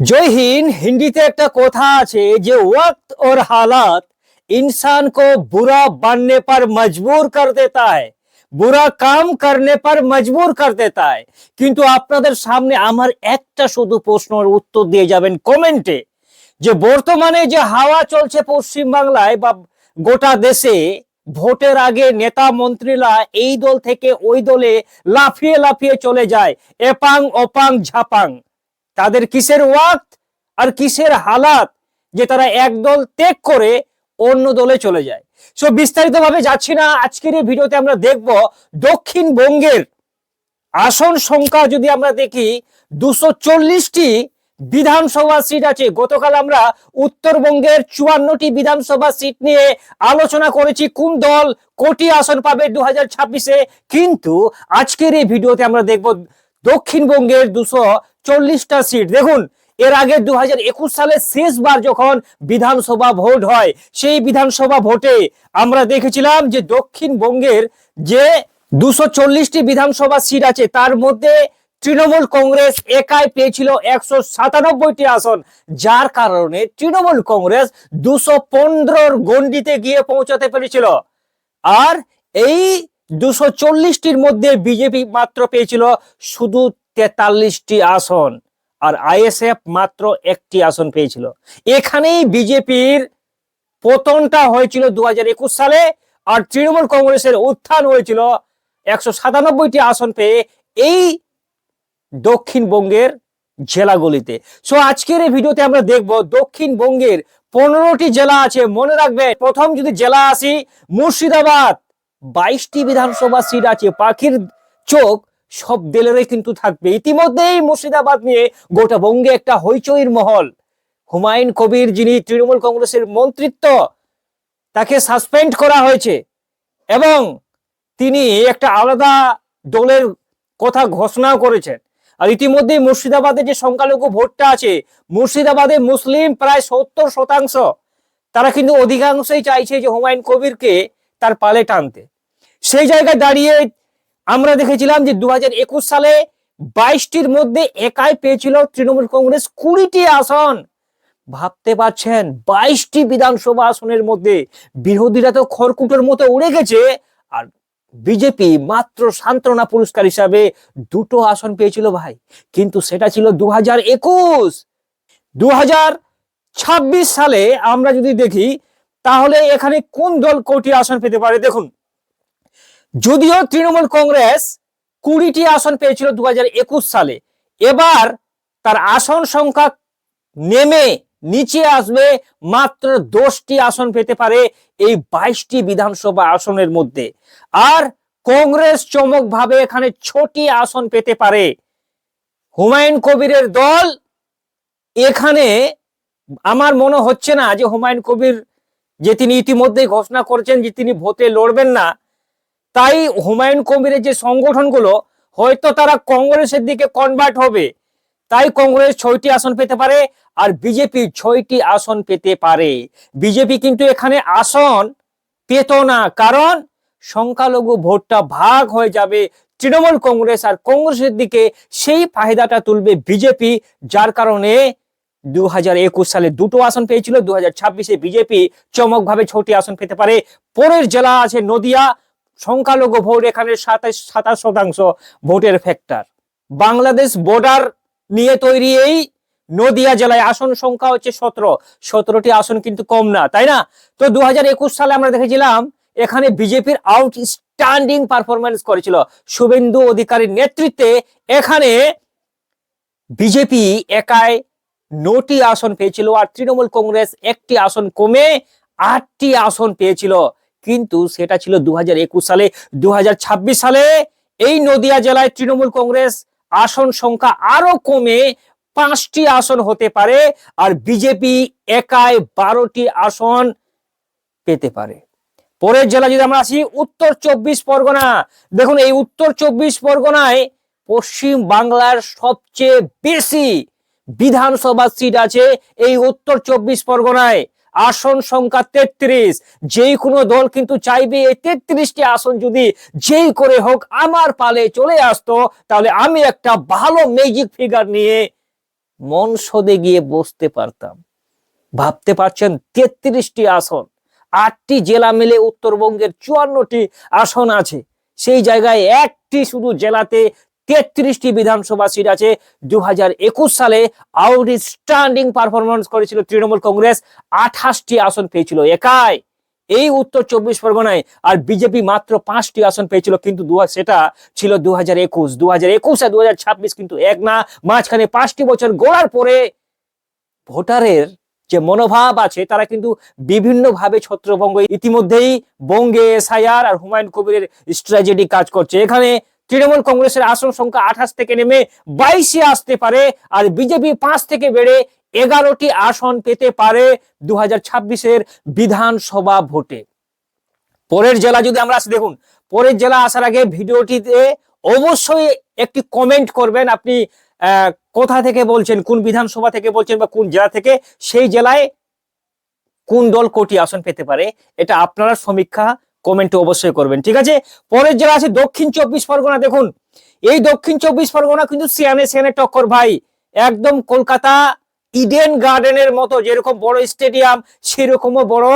জয় হিন্দিতে একটা কথা আছে যে ওয়াক্ত ওর হালাত ইনসান কো बुरा বাননে পর মজবুর কর देता है বুরা কাম করনে পর মজবুর কর তাই কিন্তু আপনাদের সামনে আমার একটা শুধু প্রশ্নের উত্তর দিয়ে যাবেন কমেন্টে। যে বর্তমানে যে হাওয়া চলছে পশ্চিম বাংলায় বা গোটা দেশে, ভোটের আগে নেতা মন্ত্রীরা এই দল থেকে ওই দলে লাফিয়ে লাফিয়ে চলে যায়, এপাং ওপাং ঝাপাং। তাদের কিসের ওয়াক্ত আর কিসের হালাত যে তারা এক দল ত্যাগ করে অন্য দলে চলে যায়। সো বিস্তারিত ভাবে যাচ্ছি না। আজকের এই ভিডিওতে আমরা দেখব দক্ষিণবঙ্গের আসন সংখ্যা যদি আমরা দেখি, দুশো চল্লিশটি বিধানসভা সিট আছে। গতকাল আমরা উত্তরবঙ্গের চুয়ান্নটি বিধানসভা সিট নিয়ে আলোচনা করেছি, কোন দল কোটি আসন পাবে দু হাজার ছাব্বিশে। কিন্তু আজকের এই ভিডিওতে আমরা দেখব দক্ষিণবঙ্গের দুশো চল্লিশটা সিট দেখুন, এর আগে দু হাজার একুশ সালে শেষবার যখন বিধানসভা ভোট হয়, সেই বিধানসভা ভোটে আমরা দেখেছিলাম যে দক্ষিণবঙ্গের যে দুশো চল্লিশটি বিধানসভা সিট আছে, তার মধ্যে তৃণমূল কংগ্রেস একাই পেয়েছিল একশো সাতানব্বইটি আসন। যার কারণে তৃণমূল কংগ্রেস দুশো পনেরোর গন্ডিতে গিয়ে পৌঁছাতে পেরেছিল। আর এই দুশো চল্লিশটির মধ্যে বিজেপি মাত্র পেয়েছিল শুধু তেতাল্লিশটি আসন, আর আইএসএফ মাত্র একটি আসন পেয়েছিল। এখানেই বিজেপির পতনটা হয়েছিল দু হাজার একুশ সালে, আর তৃণমূল কংগ্রেসের উত্থান হয়েছিল একশো সাতানব্বইটি আসন পেয়ে এই দক্ষিণবঙ্গের জেলাগুলিতে। সো আজকের এই ভিডিওতে আমরা দেখব দক্ষিণবঙ্গের পনেরোটি জেলা আছে, মনে রাখবেন। প্রথম যদি জেলা আসি, মুর্শিদাবাদ। বাইশটি বিধানসভা সিট আছে, পাখির চোখ সব দলেরই কিন্তু থাকবে। ইতিমধ্যেই মুর্শিদাবাদ নিয়ে গোটা বঙ্গে একটা হইচইর মহল। হুমায়ুন কবির যিনি তৃণমূল কংগ্রেসের মন্ত্রিত্ব, তাকে সাসপেন্ড করা হয়েছে এবং তিনি একটা আলাদা দলের কথা ঘোষণাও করেছেন। আর ইতিমধ্যে মুর্শিদাবাদে যে সংখ্যালঘু ভোটটা আছে, মুর্শিদাবাদে মুসলিম প্রায় সত্তর শতাংশ। তারা কিন্তু অধিকাংশই চাইছে যে হুমায়ুন কবিরকে তার পালে টানতে। সেই জায়গায় দাঁড়িয়ে আমরা দেখেছিলাম যে দু হাজার একুশ সালে বাইশটির মধ্যে একাই পেয়েছিল তৃণমূল কংগ্রেস কুড়িটি আসন। ভাবতে পারছেন, বাইশটি বিধানসভা আসনের মধ্যে বিরোধীরা তো খড়কুটোর মতো উড়ে গেছে, আর বিজেপি মাত্র সান্ত্বনা পুরস্কার হিসাবে দুটো আসন পেয়েছিল ভাই। কিন্তু সেটা ছিল দু হাজার একুশ ছাব্বিশ সালে আমরা যদি দেখি তাহলে এখানে কোন দল কোটি আসন পেতে পারে? দেখুন, যদিও তৃণমূল কংগ্রেস কুড়িটি আসন পেয়েছিল দু হাজার একুশ সালে, এবার তার আসন সংখ্যা নেমে নিচে আসবে মাত্র দশটি আসন পেতে পারে এই বাইশটি বিধানসভা আসনের মধ্যে। আর কংগ্রেস চমক ভাবে এখানে ছটি আসন পেতে পারে। হুমায়ুন কবিরের দল, এখানে আমার মনে হচ্ছে না যে হুমায়ুন কবির যে তিনি ইতিমধ্যেই ঘোষণা করেছেন যে তিনি ভোটে লড়বেন না, তাই হুমায়ুন কবিরের যে সংগঠনগুলো, হয়তো তারা কংগ্রেসের দিকে কনভার্ট হবে। তাই কংগ্রেস ছয়টি আসন পেতে পারে আর বিজেপি ছয়টি আসন পেতে পারে। বিজেপি কিন্তু এখানে আসন পেত না, কারণ সংখ্যালঘু ভোটটা ভাগ হয়ে যাবে তৃণমূল কংগ্রেস আর কংগ্রেসের দিকে সেই ফায়দাটা তুলবে বিজেপি, যার কারণে দু হাজার একুশ সালে দুটো আসন পেয়েছিল দু হাজার ছাব্বিশে বিজেপি চমকভাবে ছটি আসন পেতে পারে। পরের জেলা আছে নদিয়া, সংখ্যালঘু ভোট এখানে সাতাশ সাতাশ শতাংশ ভোটের ফ্যাক্টর বাংলাদেশ বর্ডার নিয়ে তৈরি এই নদিয়া জেলায় আসন সংখ্যা হচ্ছে সতেরো। সতেরোটি আসন কিন্তু কম না, তাই না? তো দু হাজার একুশ সালে আমরা দেখেছিলাম, এখানে বিজেপির আউট আউটস্ট্যান্ডিং পারফরমেন্স করেছিল। শুভেন্দু অধিকারীর নেতৃত্বে এখানে বিজেপি একাই নটি আসন পেয়েছিল আর তৃণমূল কংগ্রেস একটি আসন কমে আটটি আসন পেয়েছিল। কিন্তু সেটা ছিল দু হাজার একুশ সালে। দু হাজার ছাব্বিশ সালে এই নদিয়া জেলায় তৃণমূল কংগ্রেস আসন সংখ্যা আরও কমে পাঁচটি আসন হতে পারে আর বিজেপি একাই বারোটি আসন পেতে পারে। পরের জেলা যদি আমরা আসি, উত্তর চব্বিশ পরগনা। দেখুন, এই উত্তর চব্বিশ পরগনায় পশ্চিম বাংলার সবচেয়ে বেশি বিধানসভা সিট আছে এই উত্তর চব্বিশ পরগনায়। আসন সংখ্যা তেত্রিশ। যেই কোনো দল কিন্তু চাইবে এই তেত্রিশটি আসন যদি যেই করে হোক আমার পালে চলে আসতো, তাহলে আমি একটা ভালো ম্যাজিক ফিগার নিয়ে মনসদে গিয়ে বসতে পারতাম। ভাবতে পারছেন তেত্রিশটি আসন? আটটি জেলা মিলে উত্তরবঙ্গের চুয়ান্নটি আসন আছে। সেই জায়গায় একটি শুধু জেলাতে তেত্রিশটি বিধানসভা সিট আছে। দু হাজার একুশ সালে আউটস্ট্যান্ডিং পারফরমেন্স করেছিল তৃণমূল কংগ্রেস। আঠাশটি আসন পেয়েছিল একাই। এই উত্তর চব্বিশ পরগনায় আর বিজেপি মাত্র পাঁচটি আসন পেয়েছিল, কিন্তু সেটা ছিল দু হাজার একুশ। দু হাজার একুশ আর দু হাজার ছাব্বিশ কিন্তু এক না, মাঝখানে পাঁচটি বছর গড়ার পরে ভোটারের যে মনোভাব আছে, তারা কিন্তু বিভিন্নভাবে ছত্রভঙ্গ। ইতিমধ্যেই বঙ্গে এসআইআর আর হুমায়ুন কবিরের স্ট্র্যাটেজি কাজ করছে। এখানে তৃণমূল কংগ্রেসের আসন সংখ্যা আঠাশ থেকে নেমে বাইশে আসতে পারে, আর বিজেপি পাঁচ থেকে বেড়ে এগারোটি আসন পেতে পারে দু হাজার বিধানসভা ভোটে। পরের জেলা যদি আমরা আসি, দেখুন, পরের জেলা আসার আগে ভিডিওটিতে অবশ্যই একটি কমেন্ট করবেন আপনি কোথা থেকে বলছেন, কোন বিধানসভা থেকে বলছেন বা কোন জেলা থেকে, সেই জেলায় কোন দল কোটি আসন পেতে পারে, এটা আপনারা সমীক্ষা কমেন্টে অবশ্যই করবেন, ঠিক আছে? পরের জেলা আছে দক্ষিণ চব্বিশ পরগনা, দেখুন। এই দক্ষিণ চব্বিশ পরগনা কিন্তু সিয়ানে সিয়ানে টক্কর ভাই। একদম কলকাতা ইডেন গার্ডেনের মতো, যেরকম বড় স্টেডিয়াম সেরকমও বড়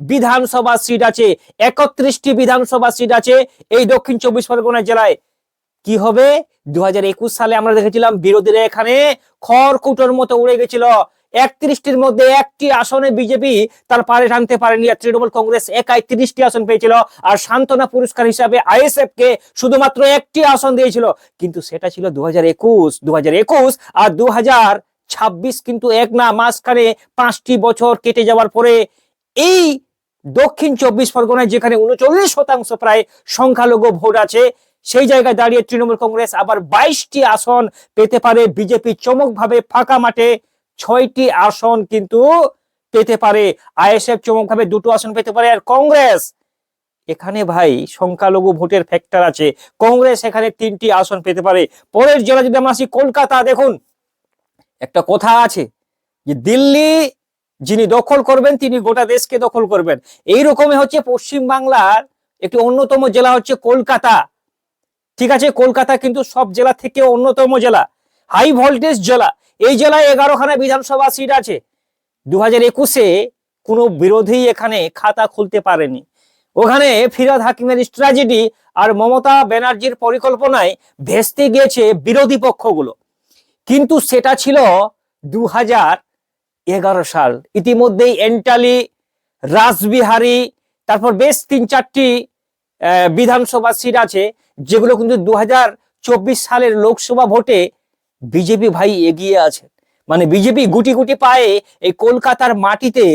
বিধানসভা সিট আছে। একত্রিশটি বিধানসভা সিট আছে এই দক্ষিণ চব্বিশ পরগনা জেলায়। কি হবে? দু হাজার একুশ সালে আমরা দেখেছিলাম বিরোধীরা এখানে খড়কুটোর মতো উড়ে গেছিল। একত্রিশটির মধ্যে একটি আসনে বিজেপি তার পারে টানতে পারেনি আর তৃণমূল কংগ্রেস একাই তিরিশটি আসন পেয়েছিল। আর সান্ত্বনা পুরস্কার হিসাবে আইএসএফ কে শুধুমাত্র একটি আসন দিয়েছিল। কিন্তু সেটা ছিল দু হাজার একুশ দু হাজার একুশ আর দু হাজার ছাব্বিশ কিন্তু এক না, মাঝখানে পাঁচটি বছর কেটে যাওয়ার পরে এই দক্ষিণ চব্বিশ পরগনায় যেখানে উনচল্লিশ শতাংশ প্রায় সংখ্যালঘু ভোট আছে, সেই জায়গায় দাঁড়িয়ে তৃণমূল কংগ্রেস আবার বাইশটি আসন পেতে পারে। বিজেপি চমকভাবে ফাঁকা মাঠে ছয়টি আসন কিন্তু পেতে পারে। আইএসএফ চমকভাবে দুটো আসন পেতে পারে আর কংগ্রেস। এখানে ভাই সংখ্যালঘু ভোটের ফ্যাক্টর আছে। কংগ্রেস এখানে তিনটি আসন পেতে পারে। পরের জেলা যদি আমরা আসি কলকাতা, দেখুন। একটা কথা আছে যে দিল্লি যিনি দখল করবেন, তিনি গোটা দেশকে দখল করবেন। এই রকমই হচ্ছে পশ্চিম বাংলার একটি অন্যতম জেলা হচ্ছে কলকাতা। ঠিক আছে, কলকাতা কিন্তু সব জেলা থেকে অন্যতম জেলা। হাই ভোল্টেজ জেলা এই জেলায় এগারোখানা বিধানসভা সিট আছে। দু হাজার একুশে কোনো বিরোধী এখানে খাতা খুলতে পারেনি। ওখানে ফিরাদ হাকিমের স্ট্র্যাটেজি আর মমতা ব্যানার্জির পরিকল্পনায় ভেস্তে গিয়েছে বিরোধী পক্ষগুলো। কিন্তু সেটা ছিল দু এগারো সাল। ইতিমধ্যেই এন্টালি রাসবিহারী, তারপর বেশ তিন চারটি বিধানসভা সিট আছে, যেগুলো কিন্তু দু সালের লোকসভা ভোটে বিজেপি ভাই এগিয়ে আছে মানে বিজেপি গুটি গুটি পায়ে এই কলকাতার মাটিতে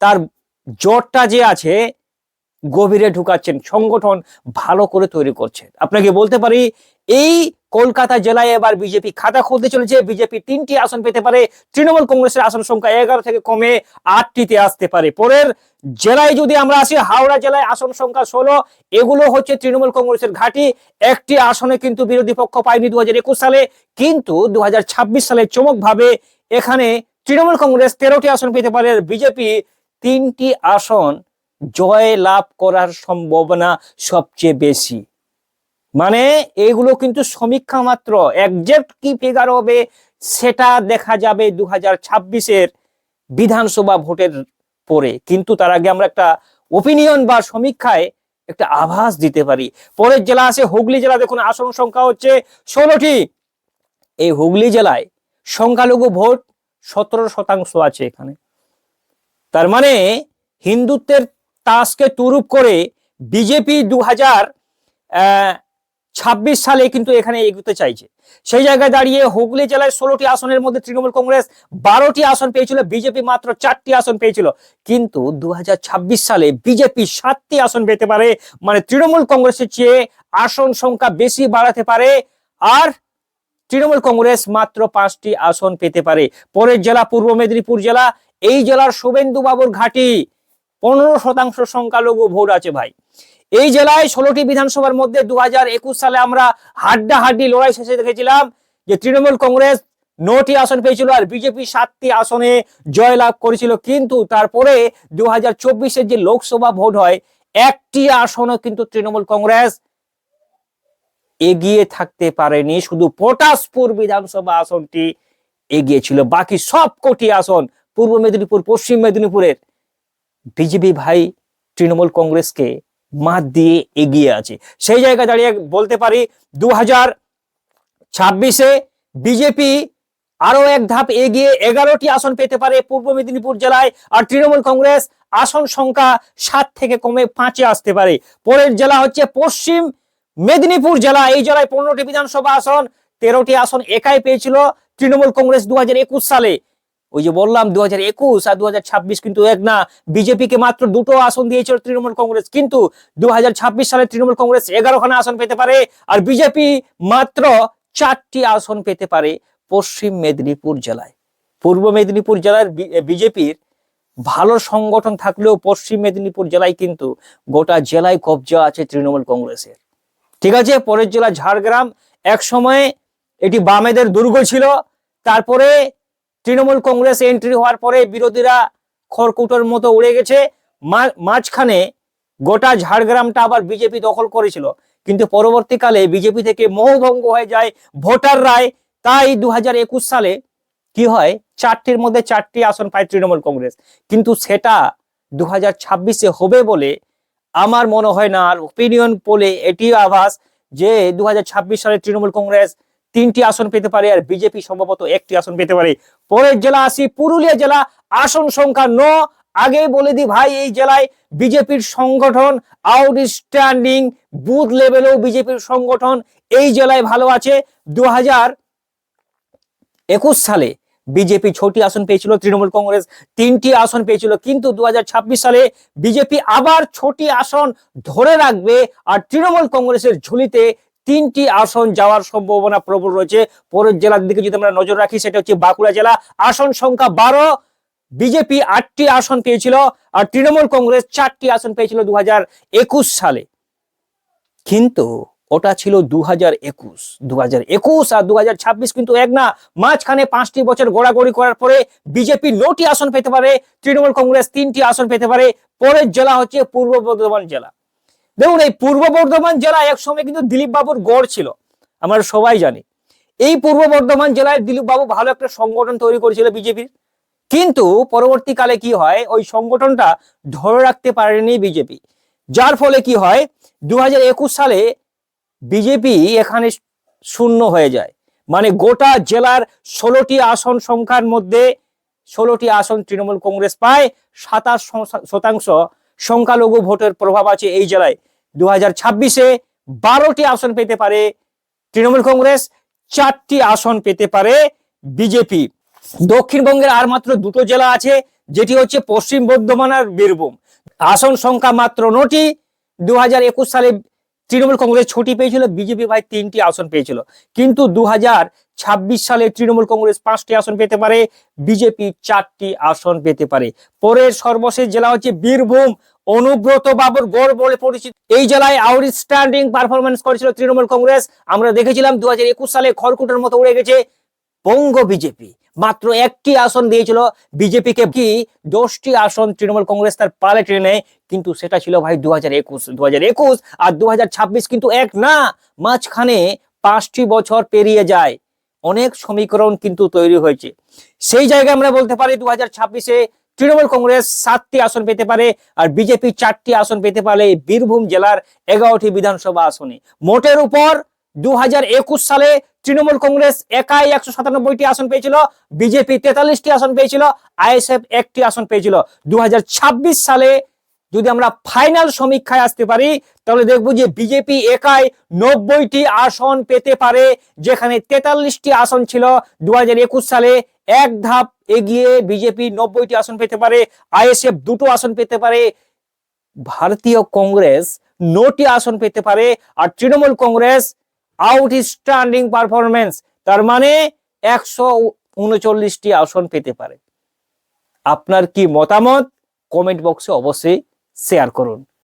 তার জ্বরটা যে আছে, গভীরে ঢুকাচ্ছেন, সংগঠন ভালো করে তৈরি করছেন। আপনাকে বলতে পারি, এই কলকাতা জেলায় এবার বিজেপি খাতা খুলতে চলেছে। বিজেপি তিনটি আসন পেতে পারে। তৃণমূল কংগ্রেসের আসন সংখ্যা এগারো থেকে কমে আটটিতে আসতে পারে। পরের জেলায় যদি আমরা আসি, হাওড়া জেলায় আসন সংখ্যা ষোলো। এগুলো হচ্ছে তৃণমূল কংগ্রেসের ঘাঁটি। একটি আসনে কিন্তু বিরোধী পক্ষ পায়নি দু হাজার একুশ সালে। কিন্তু দু হাজার ছাব্বিশ সালে চমকভাবে এখানে তৃণমূল কংগ্রেস তেরোটি আসন পেতে পারে বিজেপি তিনটি আসন জয় লাভ করার সম্ভাবনা সবচেয়ে বেশি। মানে এগুলো কিন্তু সমীক্ষা মাত্র। একজ্যাক্ট কি ফিগার হবে সেটা দেখা যাবে দু হাজার ছাব্বিশের বিধানসভা ভোটের পরে। কিন্তু তার আগে আমরা একটা ওপিনিয়ন বা সমীক্ষায় একটা আভাস দিতে পারি। পরের জেলা আছে হুগলি জেলা, দেখুন আসন সংখ্যা হচ্ছে ষোলোটি। এই হুগলি জেলায় সংখ্যালঘু ভোট সতেরো শতাংশ আছে এখানে। তার মানে হিন্দুত্বের তাসকে তুরুপ করে বিজেপি দু হাজার ছাব্বিশ সালে কিন্তু এখানে এগোতে চাইছে। সেই জায়গায় দাঁড়িয়ে হুগলি জেলায় ষোলোটি আসনের মধ্যে তৃণমূল কংগ্রেস বারোটি আসন পেয়েছিল, বিজেপি মাত্র চারটি আসন পেয়েছিল। কিন্তু দু হাজার ছাব্বিশ সালে বিজেপি সাতটি আসন পেতে পারে মানে তৃণমূল কংগ্রেসের চেয়ে আসন সংখ্যা বেশি বাড়াতে পারে, আর তৃণমূল কংগ্রেস মাত্র পাঁচটি আসন পেতে পারে। পরের জেলা পূর্ব মেদিনীপুর জেলা, এই জেলার শুভেন্দু বাবুর ঘাটি। পনেরো শতাংশ সংখ্যালঘু ভোট আছে ভাই। এই জেলায় ষোলোটি বিধানসভার মধ্যে দু হাজার একুশ সালে আমরা হাড্ডাহাড্ডি লড়াই শেষে দেখেছিলাম যে তৃণমূল কংগ্রেস নটি আসন পেয়েছিল আর বিজেপি সাতটি আসনে জয়লাভ করেছিল। কিন্তু তারপরে দু হাজার যে লোকসভা ভোট হয়, একটি আসনও কিন্তু তৃণমূল কংগ্রেস এগিয়ে থাকতে পারেনি। শুধু পটাশপুর বিধানসভা আসনটি এগিয়েছিল বাকি সব কোটি আসন পূর্ব মেদিনীপুর, পশ্চিম মেদিনীপুরের বিজেপি ভাই তৃণমূল কংগ্রেসকে মাত দিয়ে এগিয়ে আছে। সেই জায়গায় দাঁড়িয়ে বলতে পারি দু হাজার ছাব্বিশে বিজেপি আরও এক ধাপ এগিয়ে এগারোটি আসন পেতে পারে পূর্ব মেদিনীপুর জেলায়, আর তৃণমূল কংগ্রেস আসন সংখ্যা সাত থেকে কমে পাঁচে আসতে পারে। পরের জেলা হচ্ছে পশ্চিম মেদিনীপুর জেলা, এই জেলায় পনেরোটি বিধানসভা আসন, তেরোটি আসন একাই পেয়েছিল তৃণমূল কংগ্রেস দু হাজার একুশ সালে। ওই যে বললাম দু হাজার একুশ আর দু হাজার ছাব্বিশ কিন্তু এক না। বিজেপিকে মাত্র দুটো আসন দিয়েছিল তৃণমূল কংগ্রেস, কিন্তু দু হাজার ছাব্বিশ সালে তৃণমূল কংগ্রেস এগারোখানা আসন পেতে পারে আর বিজেপি মাত্র চারটি আসন পেতে পারে পশ্চিম মেদিনীপুর জেলায়। পূর্ব মেদিনীপুর জেলার বিজেপির ভালো সংগঠন থাকলেও পশ্চিম মেদিনীপুর জেলায় কিন্তু গোটা জেলায় কবজা আছে তৃণমূল কংগ্রেসের। ঠিক আছে, পরের জেলা ঝাড়গ্রাম, এক সময়ে এটি বামেদের দুর্গ ছিল, তারপরে তৃণমূল কংগ্রেস এন্ট্রি হওয়ার পরে বিরোধীরা খড়কুটোর মতো উড়ে গেছে। মাঝখানে গোটা ঝাড়গ্রামটা আবার বিজেপি দখল করেছিল। কিন্তু পরবর্তীকালে বিজেপি থেকে মোহভঙ্গ হয়ে যায় ভোটার রায়। তাই দু হাজার একুশ সালে কি হয়? চারটির মধ্যে চারটি আসন পায় তৃণমূল কংগ্রেস। কিন্তু সেটা দু হাজার হবে বলে আমার মনে হয় না। আর ওপিনিয়ন পোলে এটি আভাস যে দু হাজার ছাব্বিশ সালে তৃণমূল কংগ্রেস তিনটি আসন পেতে পারে আর বিজেপি সম্ভবত একটি আসন পেতে পারে। পরের জেলা আসি পুরুলিয়া জেলা, আসন সংখ্যা ন। আগেই বলে দি ভাই, এই জেলায় বিজেপির সংগঠন আউটস্ট্যান্ডিং বুথ লেভেলেও বিজেপির সংগঠন এই জেলায় ভালো আছে। দু একুশ সালে বিজেপি ছটি আসন পেয়েছিল, তৃণমূল কংগ্রেস তিনটি আসন পেয়েছিল, কিন্তু দু হাজার ছাব্বিশ সালে বিজেপি আবার ছটি আসন ধরে রাখবে আর তৃণমূল কংগ্রেসের ঝুলিতে তিনটি আসন যাওয়ার সম্ভাবনা প্রবল রয়েছে। পরের জেলার দিকে যদি আমরা নজর রাখি, সেটা হচ্ছে বাঁকুড়া জেলা। আসন সংখ্যা বারো, বিজেপি আটটি আসন পেয়েছিল আর তৃণমূল কংগ্রেস চারটি আসন পেয়েছিল দু হাজার একুশ সালে। কিন্তু ওটা ছিল দু হাজার একুশ দু হাজার একুশ আর দু হাজার ছাব্বিশ কিন্তু এক না, মাঝখানে পাঁচটি বছর গোড়াগড়ি করার পরে বিজেপি নটি আসন পেতে পারে, তৃণমূল কংগ্রেস তিনটি আসন পেতে পারে। পরের জেলা হচ্ছে পূর্ব বর্ধমান জেলা। দেখুন, এই পূর্ব বর্ধমান জেলা এক সময় কিন্তু দিলীপ বাবুর গড় ছিল, আমরা সবাই জানি। এই পূর্ব বর্ধমান জেলায় দিলীপ বাবু ভালো একটা সংগঠন তৈরি করেছিল বিজেপির। কিন্তু পরবর্তীকালে কি হয়, ওই সংগঠনটা ধরে রাখতে পারেনি বিজেপি। যার ফলে কি হয় দু হাজার একুশ সালে বিজেপি এখানে শূন্য হয়ে যায়। মানে গোটা জেলার ষোলোটি আসন সংখ্যার মধ্যে ষোলোটি আসন তৃণমূল কংগ্রেস পায়, সাতাশ শতাংশ সংখ্যালঘু ভোটের প্রভাব আছে এই জেলায়। দু হাজার ছাব্বিশে বারোটি আসন পেতে পারে তৃণমূল কংগ্রেস, চারটি আসন পেতে পারে বিজেপি। দক্ষিণবঙ্গের আর মাত্র দুটো জেলা আছে, যেটি হচ্ছে পশ্চিম বর্ধমান আর বীরভূম। আসন সংখ্যা মাত্র নটি। দু হাজার একুশ সালে তৃণমূল কংগ্রেস ছুটি পেয়েছিল, বিজেপি ভাই তিনটি আসন পেয়েছিল। কিন্তু দু হাজার ছাব্বিশ সালে তৃণমূল কংগ্রেস পাঁচটি আসন পেতে পারে, বিজেপি চারটি আসন পেতে পারে। পরের সর্বশেষ জেলা হচ্ছে বীরভূম। অনুব্রত বাবুর গড় বলে পরিচিত। এই জেলায় আউটস্ট্যান্ডিং পারফরমেন্স করেছিল তৃণমূল কংগ্রেস। আমরা দেখেছিলাম দুহাজার একুশ সালে খড়কুটের মতো উড়ে গেছে বঙ্গ বিজেপি মাত্র একটি আসন দিয়েছিল বিজেপিকে কি। দশটি আসন তৃণমূল কংগ্রেস তার পালে টেনে কিন্তু সেটা ছিল ভাই দু হাজার একুশ। দু হাজার একুশ আর দু হাজার ছাব্বিশ কিন্তু এক না, মাঝখানে পাঁচটি বছর পেরিয়ে যায়। অনেক সমীকরণ কিন্তু তৈরি হয়েছে। সেই জায়গায় আমরা বলতে পারি দু হাজার ছাব্বিশে তৃণমূল কংগ্রেস সাতটি আসন পেতে পারে আর বিজেপি চারটি আসন পেতে পারে বীরভূম জেলার এগারোটি বিধানসভা আসনে। মোটের উপর দু হাজার একুশ সালে তৃণমূল কংগ্রেস একাই একশো সাতানব্বইটি আসন পেয়েছিল, বিজেপি তেতাল্লিশটি আসন পেয়েছিল, আইএসএফ একটি আসন পেয়েছিল। দু হাজার ছাব্বিশ সালে যদি আমরা ফাইনাল সমীক্ষায় আসতে পারি, তাহলে দেখব যে বিজেপি একাই নব্বইটি আসন পেতে পারে, যেখানে তেতাল্লিশটি আসন ছিল দু হাজার একুশ সালে। এক ধাপ এগিয়ে বিজেপি নব্বইটি আসন পেতে পারে আইএসএফ দুটো আসন পেতে পারে, ভারতীয় কংগ্রেস নটি আসন পেতে পারে, আর তৃণমূল কংগ্রেস আউটস্ট্যান্ডিং পারফরমেন্স তার মানে একশো উনচল্লিশটি আসন পেতে পারে। আপনার কি মতামত? কমেন্ট বক্সে অবশ্যই শেয়ার করুন।